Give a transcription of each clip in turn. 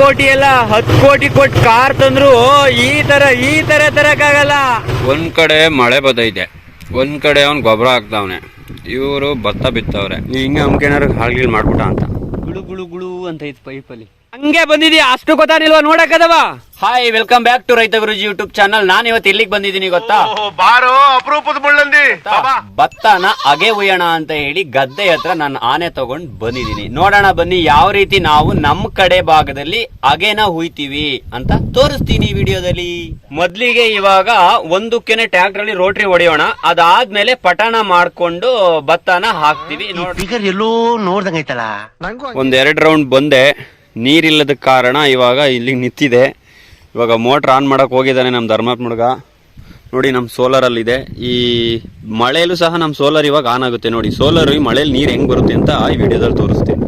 ಕೋಟಿ ಎಲ್ಲ ಹತ್ ಕೋಟಿ ಕೊಟ್ಟು ಕಾರ್ ತಂದ್ರು ಈ ತರ ಈ ತರ ತರಕ್ಕಾಗಲ್ಲ. ಒಂದ್ ಕಡೆ ಮಳೆ ಬದೈತೆ ಒಂದ್ ಕಡೆ ಅವ್ನ್ ಗೊಬ್ಬರ ಹಾಕ್ತಾವನೆ ಇವರು ಭತ್ತ ಬಿತ್ತವ್ರೆ. ಹಿಂಗೆ ಅಮ್ಕೇನಾರು ಹಾಳ್ಗಿಲ್ ಮಾಡ್ಬಿಟ್ಟ ಅಂತ. ಗುಳು ಗುಳು ಗುಳು ಅಂತ ಐತ್ ಪೈಪಲ್ಲಿ. ಹಂಗೆ ಬಂದಿದ್ಯಾ? ಅಷ್ಟು ಗೊತ್ತಾನಿಲ್ವಾ ನೋಡಕ್ಕದವ hi welcome back to Raitha Guruji YouTube channel ನಾನು ಇವತ್ತು ಇಲ್ಲಿಗೆ ಬಂದಿದ್ದೀನಿ ಗೊತ್ತಾ? ಓ, ಬಾರೋ ಅಪರೂಪದ ಮುಳ್ಳಂದಿ. ಬಾಬಾ. ಭತ್ತನ ಅಗೆ ಉಯ್ಯೋಣ ಅಂತ ಹೇಳಿ ಗದ್ದೆ ಹತ್ರ ನಾನು ಆನೆ ತಗೊಂಡ್ ಬಂದಿದ್ದೀನಿ. ನೋಡೋಣ ಬನ್ನಿ ಯಾವ ರೀತಿ ನಾವು ನಮ್ಮ ಕಡೆ ಭಾಗದಲ್ಲಿ ಅಗೆನ ಹುಯ್ತೀವಿ ಅಂತ ತೋರಿಸ್ತೀನಿ ಈ ವಿಡಿಯೋದಲ್ಲಿ. ಮೊದ್ಲಿಗೆ ಇವಾಗ ಕೆನೆ ಟ್ರ್ಯಾಕ್ಟರ್ ಅಲ್ಲಿ ರೋಟ್ರಿ ಹೊಡೆಯೋಣ. ಅದಾದ್ಮೇಲೆ ಪಟಾಣ ಮಾಡ್ಕೊಂಡು ಭತ್ತನ ಹಾಕ್ತಿವಿ. ನೋಡಿ ಫಿಗರ್ ಎಲ್ಲೋ ನೋಡ್ದಂಗೈತಲ್ಲ ಒಂದ್ ಎರಡ್ ರೌಂಡ್ ಬಂದೆ. ನೀರಿಲ್ಲದ ಕಾರಣ ಇವಾಗ ಇಲ್ಲಿಗೆ ನಿಂತಿದೆ. ಇವಾಗ ಮೋಟ್ರ್ ಆನ್ ಮಾಡೋಕೆ ಹೋಗಿದ್ದಾನೆ ನಮ್ಮ ಧರ್ಮತ್ ಹುಡುಗ ನೋಡಿ ನಮ್ಮ ಸೋಲಾರಲ್ಲಿದೆ ಅಲ್ಲಿ ಇದೆ ಈ ಮಳೆಯಲ್ಲೂ ಸಹ ನಮ್ಮ ಸೋಲಾರ್ ಇವಾಗ ಆನ್ ಆಗುತ್ತೆ. ನೋಡಿ ಸೋಲಾರ್ ಈ ಮಳೆಯಲ್ಲಿ ನೀರು ಹೆಂಗೆ ಬರುತ್ತೆ ಅಂತ ಈ ವಿಡಿಯೋದಲ್ಲಿ ತೋರಿಸ್ತೀನಿ.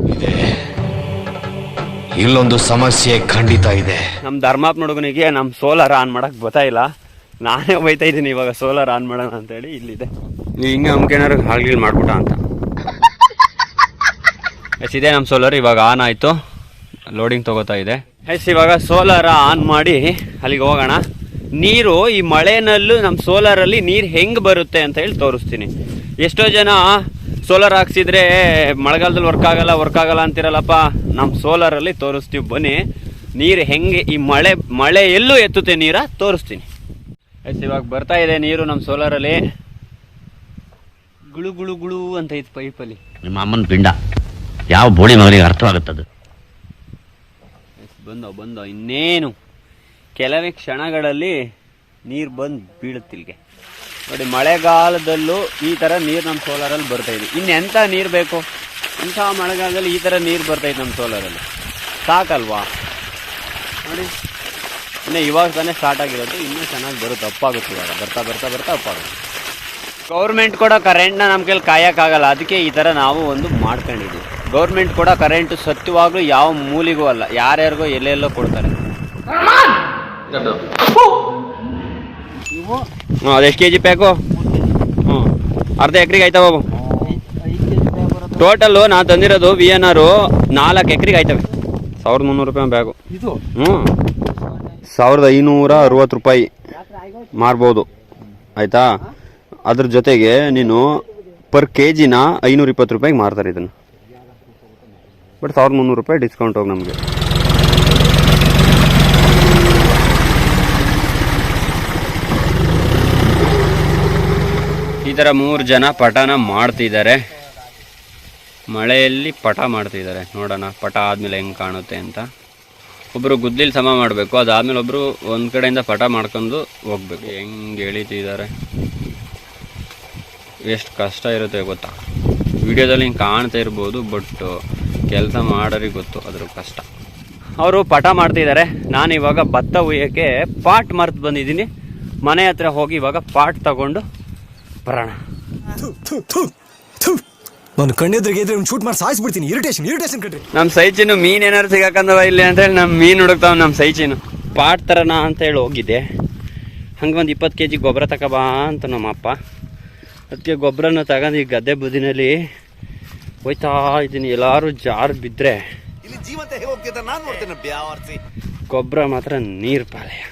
ಇಲ್ಲೊಂದು ಸಮಸ್ಯೆ ಖಂಡಿತ ಇದೆ. ನಮ್ಮ ಧರ್ಮಾತ್ಮ ಹುಡುಗನಿಗೆ ನಮ್ಮ ಸೋಲಾರ್ ಆನ್ ಮಾಡೋಕೆ ಗೊತ್ತಾಯಿಲ್ಲ ನಾನೇ ಬೈತಾ ಇದ್ದೀನಿ ಇವಾಗ ಸೋಲಾರ್ ಆನ್ ಮಾಡೋಣ ಅಂತೇಳಿ ಇಲ್ಲಿದೆ. ನೀವು ಹಿಂಗೆ ಅಮ್ಕೇನಾರು ಹಾಳ್ಗಿಲ್ ಮಾಡ್ಬಿಟ್ಟ ಅಂತ. ಎಸ್ ಇದೆ ನಮ್ಮ ಸೋಲಾರ್ ಇವಾಗ ಆನ್ ಆಯಿತು. ಲೋಡಿಂಗ್ ತಗೋತಾ ಇದೆ. ಎಸ್ ಇವಾಗ ಸೋಲಾರ ಆನ್ ಮಾಡಿ ಅಲ್ಲಿಗೆ ಹೋಗೋಣ. ನೀರು ಈ ಮಳೆನಲ್ಲೂ ನಮ್ಮ ಸೋಲಾರಲ್ಲಿ ನೀರು ಹೆಂಗೆ ಬರುತ್ತೆ ಅಂತ ಹೇಳಿ ತೋರಿಸ್ತೀನಿ. ಎಷ್ಟೋ ಜನ ಸೋಲಾರ್ ಹಾಕ್ಸಿದ್ರೆ ಮಳೆಗಾಲದಲ್ಲಿ ವರ್ಕ್ ಆಗಲ್ಲ ವರ್ಕ್ ಆಗಲ್ಲ ಅಂತಿರಲ್ಲಪ್ಪ. ನಮ್ಮ ಸೋಲಾರಲ್ಲಿ ತೋರಿಸ್ತೀವಿ ಬನ್ನಿ. ನೀರು ಹೆಂಗೆ ಈ ಮಳೆ ಮಳೆ ಎಲ್ಲೂ ಎತ್ತುತ್ತೆ ನೀರ ತೋರಿಸ್ತೀನಿ. ಎಸ್ ಇವಾಗ ಬರ್ತಾ ಇದೆ ನೀರು ನಮ್ಮ ಸೋಲಾರಲ್ಲಿ ಗುಳು ಗುಳು ಗುಳು ಅಂತ ಇತ್ತು ಪೈಪಲ್ಲಿ. ನಿಮ್ಮ ಅಮ್ಮನ ಪಿಂಡ. ಯಾವ ಬೋಳಿ ಮಗನಿಗೆ ಅರ್ಥವಾಗುತ್ತದು? ಬಂದೋ ಬಂದೋ ಇನ್ನೇನು. ಕೆಲವೇ ಕ್ಷಣಗಳಲ್ಲಿ ನೀರು ಬಂದು ಬೀಳುತ್ತಿಲ್ಗೆ ನೋಡಿ, ಮಳೆಗಾಲದಲ್ಲೂ ಈ ಥರ ನೀರು ನಮ್ಮ ಸೋಲಾರಲ್ಲಿ ಬರ್ತಾ ಇದೆ. ಇನ್ನೆಂಥ ನೀರು ಬೇಕು? ಇಂಥ ಮಳೆಗಾಲದಲ್ಲಿ ಈ ಥರ ನೀರು ಬರ್ತೈತೆ ನಮ್ಮ ಸೋಲಾರಲ್ಲಿ. ಸಾಕಲ್ವಾ? ನೋಡಿ, ಇನ್ನು ಇವಾಗ ತಾನೇ ಸ್ಟಾರ್ಟ್ ಆಗಿರೋದು. ಇನ್ನೂ ಚೆನ್ನಾಗಿ ಬರುತ್ತೆ ಅಪ್ಪಾಗುತ್ತೆ ಇವಾಗ. ಬರ್ತಾ ಬರ್ತಾ ಬರ್ತಾ ಅಪ್ಪಾಗುತ್ತೆ ಗೌರ್ಮೆಂಟ್ ಕೂಡ ಕರೆಂಟ್ನ ನಮ್ಮ ಕೈಲಿ ಕಾಯೋಕ್ಕಾಗಲ್ಲ ಅದಕ್ಕೆ ಈ ಥರ ನಾವು ಒಂದು ಮಾಡ್ಕೊಂಡಿದ್ದೀವಿ. ಗೌರ್ಮೆಂಟ್ ಕೂಡ ಕರೆಂಟ್ ಸತ್ಯವಾಗ್ಲೂ ಯಾವ ಮೂಲಿಗೂ ಅಲ್ಲ. ಯಾರ್ಯಾರಿಗೂ ಎಲ್ಲೆಲ್ಲೋ ಕೊಡ್ತಾರೆ. ಹ್ಞೂ ಅದೆಷ್ಟು ಕೆ ಜಿ ಪ್ಯಾಕು ಹ್ಞೂ ಅರ್ಧ ಎಕ್ರೆಗೆ ಆಯ್ತಾ ಬಾಬು? ಟೋಟಲ್ಲು ನಾನು ತಂದಿರೋದು ವಿ ಎನ್ ಆರು ನಾಲ್ಕು ಎಕ್ರೆಗೆ ಆಯ್ತವೆ. ಸಾವಿರದ ಮುನ್ನೂರು ರೂಪಾಯಿ ಬ್ಯಾಗು. ಇದು? ಹ್ಞೂ ಸಾವಿರದ ಐನೂರ ಅರವತ್ತು ರೂಪಾಯಿ ಮಾರ್ಬೋದು. ಆಯಿತಾ? ಅದ್ರ ಜೊತೆಗೆ ನೀನು ಪರ್ ಕೆ ಜಿನ ಐನೂರ ಇಪ್ಪತ್ತು ರೂಪಾಯಿಗೆ ಮಾರ್ತಾರೆ ಇದನ್ನು. ಬಟ್ ಸಾವಿರದ ಮುನ್ನೂರು ರೂಪಾಯಿ ಡಿಸ್ಕೌಂಟ್ ಹೋಗಿ ನಮಗೆ. ಈ ಥರ ಮೂರು ಜನ ಪಟನ ಮಾಡ್ತಿದ್ದಾರೆ. ಮಳೆಯಲ್ಲಿ ಪಟ ಮಾಡ್ತಿದ್ದಾರೆ. ನೋಡೋಣ, ಪಟ ಆದಮೇಲೆ ಹೆಂಗೆ ಕಾಣುತ್ತೆ ಅಂತ. ಒಬ್ಬರು ಗುದ್ದಲಿ ಸಮ ಮಾಡಬೇಕು, ಅದಾದಮೇಲೆ ಒಬ್ಬರು ಒಂದು ಕಡೆಯಿಂದ ಪಟ ಮಾಡ್ಕೊಂಡು ಹೋಗ್ಬೇಕು. ಹೆಂಗೆ ಎಳಿತಿದ್ದಾರೆ. ಎಷ್ಟು ಕಷ್ಟ ಇರುತ್ತೆ ಗೊತ್ತಾ. ವಿಡಿಯೋದಲ್ಲಿ ಹಿಂಗೆ ಕಾಣ್ತಾ ಇರ್ಬೋದು, ಬಟ್ ಕೆಲಸ ಮಾಡೋರಿಗೆ ಗೊತ್ತು ಅದ್ರ ಕಷ್ಟ. ಅವರು ಪಟ ಮಾಡ್ತಿದ್ದಾರೆ. ನಾನು ಇವಾಗ ಭತ್ತ ಉಯ್ಯೋಕ್ಕೆ ಪಾಟ್ ಮರ್ತು ಬಂದಿದ್ದೀನಿ. ಮನೆ ಹತ್ರ ಹೋಗಿ ಇವಾಗ ಪಾಟ್ ತಗೊಂಡು ಬರೋಣ. ನಾನು ಕಣ್ಣೆದ್ರಿಗೆ ಇದ್ರೆ ಶೂಟ್ ಮಾಡಿ ಸಾಯಿಸ್ಬಿಡ್ತೀನಿ. ಇರಿಟೇಷನ್ ಇರಿಟೇಷನ್ ಕಟ್ರಿ ನಮ್ಮ ಸೈಚಿನು ಮೀನ್ ಏನಾರು ಸಿಗಾಕಂದವ ಇಲ್ಲಿ ಅಂತ ಹೇಳಿ ನಮ್ಮ ಮೀನು ಹುಡುಕ್ತಾವ ನಮ್ಮ ಸೈಚಿನು ಪಾಟ್ ತರನ ಅಂತ ಹೇಳಿ ಹೋಗಿದ್ದೆ. ಹಂಗೆ ಒಂದು ಇಪ್ಪತ್ತು ಕೆ ಜಿ ಗೊಬ್ಬರ ತಗೋಬಾ ಅಂತ ನಮ್ಮ ಅಪ್ಪ ಅದಕ್ಕೆ ಗೊಬ್ಬರನ ತಗೊಂಡು ಈ ಗದ್ದೆ ಬುದಿನಲ್ಲಿ ಹೋಯ್ತಾ ಇದ್ದೀನಿ. ಎಲ್ಲರೂ ಜಾರು ಬಿದ್ದರೆ ಇಲ್ಲಿ ಜೀವಂತ ಹೇಗೆ ಹೋಗ್ತಿದ್ದ ನಾನು ನೋಡ್ತೇನೆ ಬ್ಯಾವರ್ಸಿ ಗೊಬ್ಬರ ಮಾತ್ರ ನೀರು ಪಾಲಯ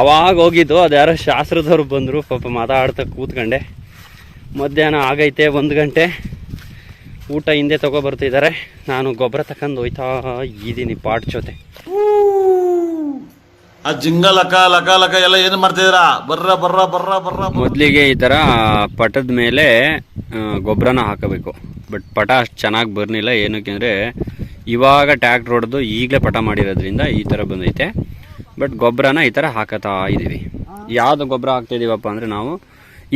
ಅವಾಗ ಹೋಗಿದ್ದು ಅದು ಯಾರೋ ಶಾಸ್ತ್ರದವ್ರು ಬಂದರು ಪಾಪ ಮಾತಾಡ್ತಾ ಕೂತ್ಕೊಂಡೆ. ಮಧ್ಯಾಹ್ನ ಆಗೈತೆ ಒಂದು ಗಂಟೆ. ಊಟ ಹಿಂದೆ ತಗೊಬರ್ತಿದ್ದಾರೆ ನಾನು ಗೊಬ್ಬರ ತಕೊಂಡು ಹೋಯ್ತಾ ಇದ್ದೀನಿ ಪಾಟ್ ಜೊತೆ. ಆ ಜಿಂಗ ಲಕ ಲಕ ಲಕ ಎಲ್ಲ ಏನು ಮಾಡ್ತಿದ್ದೀರಾ? ಬರ್ರ ಬರ್ರ ಬರ್ರ ಬರ್ರ ಮೊದಲಿಗೆ ಈ ಥರ ಪಟದ ಮೇಲೆ ಗೊಬ್ಬರನ ಹಾಕಬೇಕು. ಬಟ್ ಪಟ ಅಷ್ಟು ಚೆನ್ನಾಗಿ ಬರಲಿಲ್ಲ ಏನಕ್ಕೆ ಅಂದರೆ ಇವಾಗ ಟ್ಯಾಕ್ಟ್ರ್ ಹೊಡೆದು ಈಗಲೇ ಪಟ ಮಾಡಿರೋದ್ರಿಂದ ಈ ಥರ ಬಂದೈತೆ. ಬಟ್ ಗೊಬ್ಬರನ ಈ ಥರ ಹಾಕತಾ ಇದ್ದೀವಿ ಯಾವುದು ಗೊಬ್ಬರ ಹಾಕ್ತಿದ್ದೀವಪ್ಪ ಅಂದರೆ ನಾವು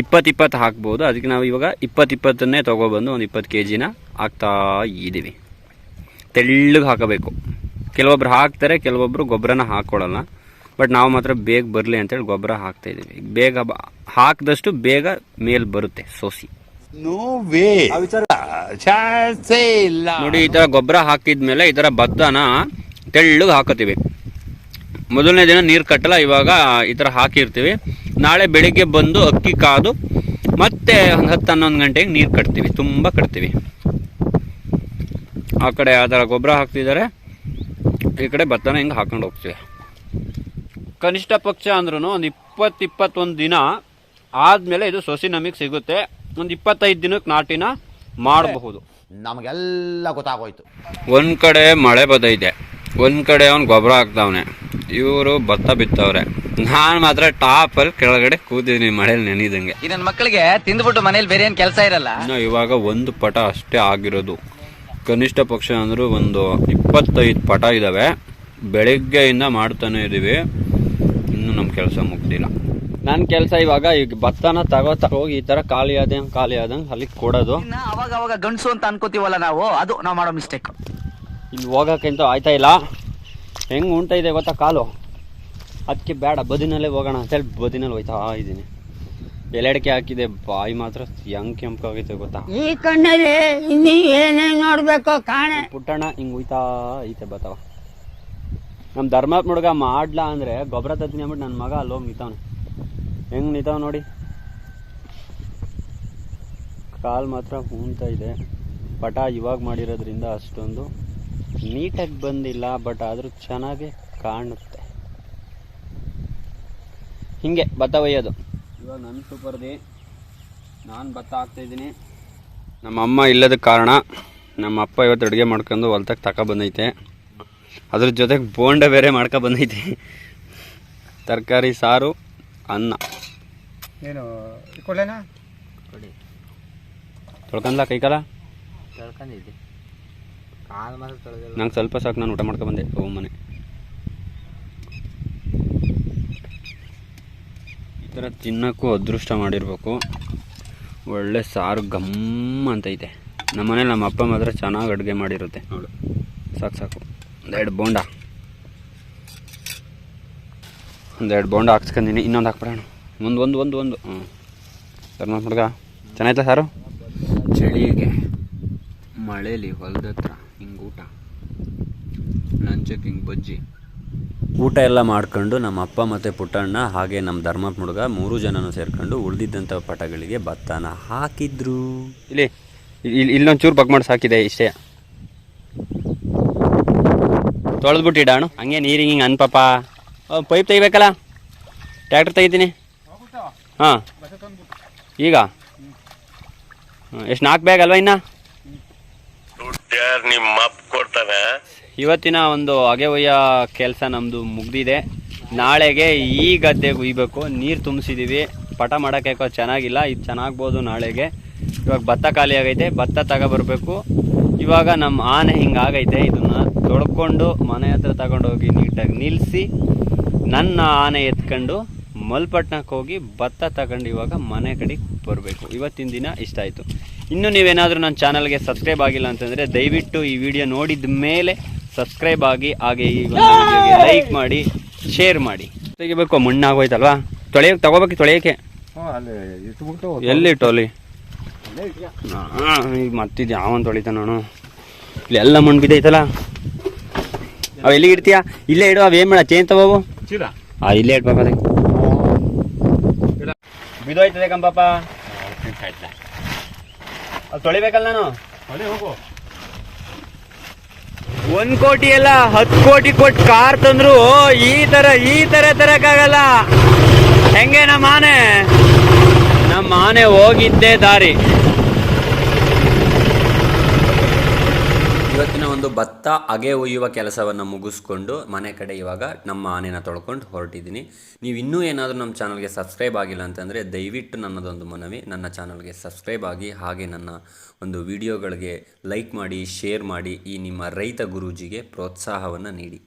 ಇಪ್ಪತ್ತು ಇಪ್ಪತ್ತು ಹಾಕ್ಬೋದು. ಅದಕ್ಕೆ ನಾವು ಇವಾಗ ಇಪ್ಪತ್ತು ಇಪ್ಪತ್ತನ್ನೇ ತೊಗೊಬಂದು ಒಂದು ಇಪ್ಪತ್ತು ಕೆ ಜಿನ ಹಾಕ್ತಾ ಇದ್ದೀವಿ ತೆಳ್ಳಗೆ ಹಾಕಬೇಕು. ಕೆಲವೊಬ್ರು ಹಾಕ್ತಾರೆ ಕೆಲವೊಬ್ರು ಗೊಬ್ಬರನ ಹಾಕ್ಕೊಳ್ಳಲ್ಲ ಬಟ್ ನಾವು ಮಾತ್ರ ಬೇಗ ಬರಲಿ ಅಂತೇಳಿ ಗೊಬ್ಬರ ಹಾಕ್ತಾ ಇದ್ದೀವಿ ಬೇಗ ಹಾಕಿದಷ್ಟು ಹಾಕ್ದಷ್ಟು ಬೇಗ ಮೇಲ್ ಬರುತ್ತೆ ಸೋಸಿ. ನೋಡಿ, ಈ ಥರ ಗೊಬ್ಬರ ಹಾಕಿದ್ಮೇಲೆ ಈ ಥರ ಭತ್ತನ ತೆಳ್ಳಗೆ ಹಾಕತ್ತೀವಿ. ಮೊದಲನೇ ದಿನ ನೀರು ಕಟ್ಟಲ್ಲ, ಇವಾಗ ಈ ಥರ ಹಾಕಿರ್ತೀವಿ. ನಾಳೆ ಬೆಳಿಗ್ಗೆ ಬಂದು ಅಕ್ಕಿ ಕಾದು, ಮತ್ತೆ ಒಂದು ಹತ್ತು ಹನ್ನೊಂದು ಗಂಟೆಗೆ ನೀರು ಕಟ್ತೀವಿ, ತುಂಬ ಕಟ್ತೀವಿ. ಆ ಕಡೆ ಆ ಥರ ಗೊಬ್ಬರ ಹಾಕ್ತಿದ್ದಾರೆ. ಈ ಕಡೆ ಭತ್ತನ ಹಿಂಗೆ ಹಾಕೊಂಡು ಹೋಗ್ತೀವಿ. ಕನಿಷ್ಠ ಪಕ್ಷ ಅಂದ್ರೂ ಒಂದು ಇಪ್ಪತ್ತು ಇಪ್ಪತ್ತೊಂದು ದಿನ ಆದಮೇಲೆ ಇದು ಸೊಸಿ ನಮಗೆ ಸಿಗುತ್ತೆ. ಒಂದು ಇಪ್ಪತ್ತೈದು ದಿನಕ್ಕೆ ನಾಟಿನ ಮಾಡಬಹುದು. ನಮಗೆಲ್ಲ ಗೊತ್ತಾಗೋಯ್ತು. ಒಂದು ಕಡೆ ಮಳೆ ಬದೈತೆ ಒಂದು ಕಡೆ ಅವ್ನು ಗೊಬ್ಬರ ಹಾಕ್ತಾವನೆ ಇವರು ಭತ್ತ ಬಿತ್ತವ್ರೆ. ನಾನು ಮಾತ್ರ ಟಾಪ್ ಅಲ್ಲಿ ಕೆಳಗಡೆ ಕೂತಿದ್ದೀನಿ ಮಳೆಯಲ್ಲಿ ನೆನಿದಂಗೆ. ಇದನ್ನ ಮಕ್ಕಳಿಗೆ ತಿಂದ್ಬಿಟ್ಟು ಮನೇಲಿ ಬೇರೆ ಏನ್ ಕೆಲಸ ಇರಲ್ಲ. ಇನ್ನು ಇವಾಗ ಒಂದು ಪಟ ಅಷ್ಟೇ ಆಗಿರೋದು. ಕನಿಷ್ಠ ಪಕ್ಷ ಅಂದರೂ ಒಂದು ಇಪ್ಪತ್ತೈದು ಪಟ ಇದಾವೆ. ಬೆಳಿಗ್ಗೆಯಿಂದ ಮಾಡ್ತಾನೆ ಇದ್ದೀವಿ ಇನ್ನೂ ನಮ್ಮ ಕೆಲಸ ಮುಗ್ದಿಲ್ಲ. ನನ್ನ ಕೆಲಸ ಇವಾಗ ಈಗ ಭತ್ತನ ತಗೋ ತಗೋಗಿ ಈ ತರ ಖಾಲಿ ಆದ ಖಾಲಿ ಆದಂಗೆ ಅಲ್ಲಿ ಕೊಡೋದು. ಇನ್ನ ಅವಾಗ ಅವಾಗ ಗಂಡಸು ಅಂತ ಅನ್ಕೋತೀವಲ್ಲ ನಾವು ಅದು ನಾವು ಮಾಡೋ ಮಿಸ್ಟೇಕ್ ಇಲ್ಲಿ ಹೋಗೋಕ್ಕಂತೂ ಆಯ್ತಾ ಇಲ್ಲ. ಹೆಂಗೆ ಉಂಟ ಇದೆ ಗೊತ್ತಾ ಕಾಲು? ಅದಕ್ಕೆ ಬೇಡ ಬದಿನಲ್ಲೇ ಹೋಗೋಣ ಅಂತೇಳಿ ಬದಿನಲ್ಲಿ ಹೋಯ್ತಾ ಇದ್ದೀನಿ. ಎಲೆಡಿಕೆ ಹಾಕಿದೆ ಬಾಯಿ ಮಾತ್ರ ಹೆಂಗ್ ಕೆಂಪಾಗೈತೆ ಗೊತ್ತಾ? ಈ ಕಣ್ಣಲ್ಲಿ ಇನ್ನೀ ಏನೇನ್ ನೋಡ್ಬೇಕು ಕಾಣೆ. ಪುಟ್ಟಣ್ಣ ಹಿಂಗ್ ಹೋಯ್ತಾ ಐತೆ ಬತ್ತವ. ನಮ್ಮ ಧರ್ಮಾತ್ಮ ಹುಡುಗ ಮಾಡ್ಲಾ ಅಂದ್ರೆ ಗೊಬ್ಬರ ತತ್ತೀನಿ ಅಂದ್ಬಿಟ್ಟು ನನ್ನ ಮಗ ಅಲ್ಲಿ ಹೋಗಿ ನಿಂತವನೆ. ಹೆಂಗ್ ನಿಂತಾವ ನೋಡಿ? ಕಾಲು ಮಾತ್ರ ಹೂಂತ ಇದೆ. ಪಟ ಇವಾಗ ಮಾಡಿರೋದ್ರಿಂದ ಅಷ್ಟೊಂದು ನೀಟಾಗಿ ಬಂದಿಲ್ಲ ಬಟ್ ಆದರೂ ಚೆನ್ನಾಗಿ ಕಾಣುತ್ತೆ. ಹಿಂಗೆ ಭತ್ತ ಒಯ್ಯೋದು. ಇವಾಗ ನನ್ನ ಸೂಪರ್ದಿ. ನಾನು ಭತ್ತ ಹಾಕ್ತಾ ಇದ್ದೀನಿ. ನಮ್ಮ ಅಮ್ಮ ಇಲ್ಲದ ಕಾರಣ ನಮ್ಮ ಅಪ್ಪ ಇವತ್ತು ಅಡುಗೆ ಮಾಡ್ಕೊಂಡು ಹೊಲ್ತಾಗ ತಕ ಬಂದೈತೆ. ಅದ್ರ ಜೊತೆಗೆ ಬೋಂಡ ಬೇರೆ ಮಾಡ್ಕೊ ಬಂದೈತೆ. ತರಕಾರಿ ಸಾರು ಅನ್ನ. ಏನು ಕೊಡ್ಲೇನಾ? ತೊಳ್ಕೊಂಡ್ಲಾ ಕೈಕಾಲ? ನಂಗೆ ಸ್ವಲ್ಪ ಸಾಕು ನಾನು ಊಟ ಮಾಡ್ಕೊ ಬಂದೆ ಓ ಮನೆ. ಈ ಥರ ತಿನ್ನೋಕ್ಕೂ ಅದೃಷ್ಟ ಮಾಡಿರ್ಬೇಕು. ಒಳ್ಳೆ ಸಾರು ಘಮ್ ಅಂತೈತೆ ನಮ್ಮ ಮನೇಲಿ ನಮ್ಮ ಅಪ್ಪ ಮಾತ್ರ ಚೆನ್ನಾಗಿ ಅಡುಗೆ ಮಾಡಿರುತ್ತೆ. ನೋಡು ಸಾಕು ಸಾಕು. ಒಂದೆರಡು ಬೋಂಡ. ಒಂದೆರಡು ಬೋಂಡ ಹಾಕ್ಸ್ಕೊಂಡಿನಿ ಇನ್ನೊಂದು ಹಾಕ್ಬಿಡೋಣ. ಒಂದು ಒಂದು ಒಂದು ಒಂದು. ಹ್ಞೂ ಸರ್ ಹುಡುಗ ಚೆನ್ನಾಯ್ತಾ ಸಾರು? ಚಳಿಗೆ ಮಳೇಲಿ ಹೊಲದ ಹತ್ರ ಹಿಂಗೆ ಊಟ. ಲಂಚಕ್ಕೆ ಹಿಂಗೆ ಬಜ್ಜಿ. ಊಟ ಎಲ್ಲ ಮಾಡ್ಕೊಂಡು ನಮ್ಮ ಅಪ್ಪ ಮತ್ತು ಪುಟ್ಟಣ್ಣ ಹಾಗೆ ನಮ್ಮ ಧರ್ಮ ಹುಡುಗ ಮೂರು ಜನನು ಸೇರ್ಕೊಂಡು ಉಳಿದಿದ್ದಂಥ ಪಟಗಳಿಗೆ ಭತ್ತನ ಹಾಕಿದ್ರು. ಇಲ್ಲಿ ಇಲ್ಲಿ ಇಲ್ಲೊಂಚೂರು ಬಗ್ ಮಾಡಿ ಸಾಕಿದೆ ಇಷ್ಟೇ. ತೊಳೆದ್ಬಿಟ್ಟಿಡಾಣು ಹಂಗೆ ನೀರಿಗೆ ಹಿಂಗೆ ಅನ್ಪಪ್ಪ. ಪೈಪ್ ತೆಗಿಬೇಕಲ್ಲ? ಟ್ಯಾಕ್ಟ್ರ್ ತೆಗಿತೀನಿ. ಹಾಂ. ಈಗ? ಎಷ್ಟು ನಾಲ್ಕು ಬ್ಯಾಗ್ ಅಲ್ವಾ ಇನ್ನ? ನಿಮ್ಮ ಕೊಡ್ತಾನೆ ಇವತ್ತಿನ ಒಂದು ಅಗೆ ಒಯ್ಯ ಕೆಲಸ ನಮ್ಮದು ಮುಗ್ದಿದೆ. ನಾಳೆಗೆ ಈ ಗದ್ದೆಗೆ ಉಯ್ಬೇಕು ನೀರು ತುಂಬಿಸಿದ್ದೀವಿ ಪಟ ಮಾಡೋಕೆ ಚೆನ್ನಾಗಿಲ್ಲ. ಇದು ಚೆನ್ನಾಗ್ಬೋದು ನಾಳೆಗೆ. ಇವಾಗ ಭತ್ತ ಖಾಲಿ ಆಗೈತೆ. ಭತ್ತ ತಗೊಬರ್ಬೇಕು. ಇವಾಗ ನಮ್ಮ ಆನೆ ಹಿಂಗಾಗೈತೆ ಇದನ್ನ ತೊಳ್ಕೊಂಡು ಮನೆ ಹತ್ರ ತಗೊಂಡೋಗಿ ನೀಟಾಗಿ ನಿಲ್ಲಿಸಿ ನನ್ನ ಆನೆ ಎತ್ಕೊಂಡು ಮಲ್ಪಟ್ನಕ್ಕೆ ಹೋಗಿ ಭತ್ತ ತಗೊಂಡು ಇವಾಗ ಮನೆ ಕಡೆಗೆ ಬರಬೇಕು. ಇವತ್ತಿನ ದಿನ ಇಷ್ಟ ಆಯಿತು. ಇನ್ನು ನೀವೇನಾದರೂ ನನ್ನ ಚಾನಲ್ಗೆ ಸಬ್ಸ್ಕ್ರೈಬ್ ಆಗಿಲ್ಲ ಅಂತಂದರೆ ದಯವಿಟ್ಟು ಈ ವಿಡಿಯೋ ನೋಡಿದ ಮೇಲೆ ಸಬ್ಸ್ಕ್ರೈಬ್ ಆಗಿ ಹಾಗೆ ಈ ಲೈಕ್ ಮಾಡಿ ಶೇರ್ ಮಾಡಿ. ತೆಗಿಬೇಕು ಮಣ್ಣಾಗೋಯ್ತಲ್ವಾ? ತೊಳೆಯೋಕೆ ತೊಗೋಬೇಕು ತೊಳೆಯೋಕೆ ಎಲ್ಲಿ ಅಲ್ಲಿ ಈಗ ಮತ್ತಿದ್ದು ಯಾವನ್ ತೊಳಿತ ನಾನು ಇಲ್ಲಿ ಎಲ್ಲ ಮಣ್ಣು ಬಿದ್ದೈತಲ್ಲ ಅವು ಎಲ್ಲಿಗೆ ಇಡ್ತೀಯಾ? ಇಲ್ಲೇ ಇಡು ಅವೇನು ಮಾಡ ಚೇನ್ ತಗೋವು ಹಾಂ ಇಲ್ಲೇ ಇಡ್ಬೇಕು ಅದೇ ಬಿದ್ದೋಯ್ತದೆ ಕಂಪಪ್ಪ. ಅದು ತೊಳಿಬೇಕಲ್ಲ ನಾನು? ಒಂದ್ ಕೋಟಿ ಎಲ್ಲ ಹತ್ತು ಕೋಟಿ ಕೊಟ್ಟು ಕಾರ್ ತಂದ್ರು ಈ ತರ ಈ ತರ ತರಕ್ಕಾಗಲ್ಲ. ಹೆಂಗೆ ನಮ್ಮ ಆನೆ? ನಮ್ಮ ಆನೆ ಹೋಗಿದ್ದೆ ದಾರಿ ಇವತ್ತಿನ ಒಂದು ಭತ್ತ ಅಗೆ ಒಯ್ಯುವ ಕೆಲಸವನ್ನು ಮುಗಿಸ್ಕೊಂಡು ಮನೆ ಕಡೆ ಇವಾಗ ನಮ್ಮ ಆನೆನ ತೊಳ್ಕೊಂಡು ಹೊರಟಿದ್ದೀನಿ. ನೀವು ಇನ್ನೂ ಏನಾದರೂ ನಮ್ಮ ಚಾನಲ್ಗೆ ಸಬ್ಸ್ಕ್ರೈಬ್ ಆಗಿಲ್ಲ ಅಂತಂದರೆ ದಯವಿಟ್ಟು ನನ್ನದೊಂದು ಮನವಿ. ನನ್ನ ಚಾನಲ್ಗೆ ಸಬ್ಸ್ಕ್ರೈಬ್ ಆಗಿ ಹಾಗೆ ನನ್ನ ಒಂದು ವಿಡಿಯೋಗಳಿಗೆ ಲೈಕ್ ಮಾಡಿ, ಶೇರ್ ಮಾಡಿ ಈ ನಿಮ್ಮ ರೈತ ಗುರೂಜಿಗೆ ಪ್ರೋತ್ಸಾಹವನ್ನು ನೀಡಿ.